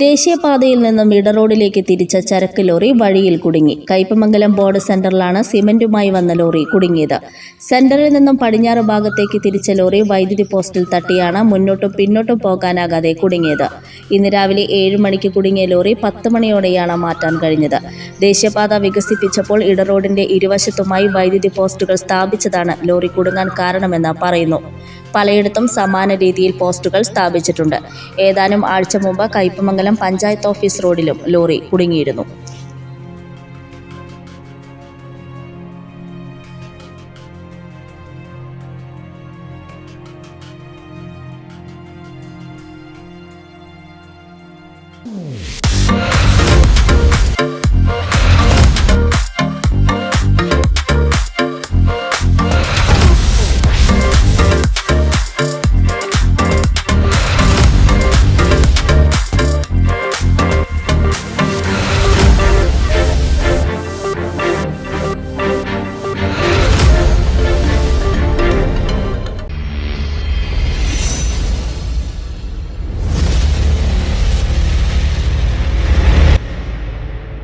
ദേശീയപാതയിൽ നിന്നും ഇടറോഡിലേക്ക് തിരിച്ച ചരക്ക് ലോറി വഴിയിൽ കുടുങ്ങി. കയ്പമംഗലം ബോർഡ് സെന്ററിലാണ് സിമന്റുമായി വന്ന ലോറി കുടുങ്ങിയത്. സെന്ററിൽ നിന്നും പടിഞ്ഞാറ് ഭാഗത്തേക്ക് തിരിച്ച ലോറി വൈദ്യുതി പോസ്റ്റിൽ തട്ടിയാണ് മുന്നോട്ടും പിന്നോട്ടും പോകാനാകാതെ കുടുങ്ങിയത്. ഇന്ന് രാവിലെ ഏഴ് മണിക്ക് കുടുങ്ങിയ ലോറി പത്ത് മണിയോടെയാണ് മാറ്റാൻ കഴിഞ്ഞത്. ദേശീയപാത വികസിപ്പിച്ചപ്പോൾ ഇടറോഡിന്റെ ഇരുവശത്തുമായി വൈദ്യുതി പോസ്റ്റുകൾ സ്ഥാപിച്ചതാണ് ലോറി കുടുങ്ങാൻ കാരണമെന്ന് പറയുന്നു. പലയിടത്തും സമാന രീതിയിൽ പോസ്റ്റുകൾ സ്ഥാപിച്ചിട്ടുണ്ട്. ഏതാനും ആഴ്ച മുമ്പ് കയ്പമംഗലം പഞ്ചായത്ത് ഓഫീസ് റോഡിലും ലോറി കുടുങ്ങിയിരുന്നു.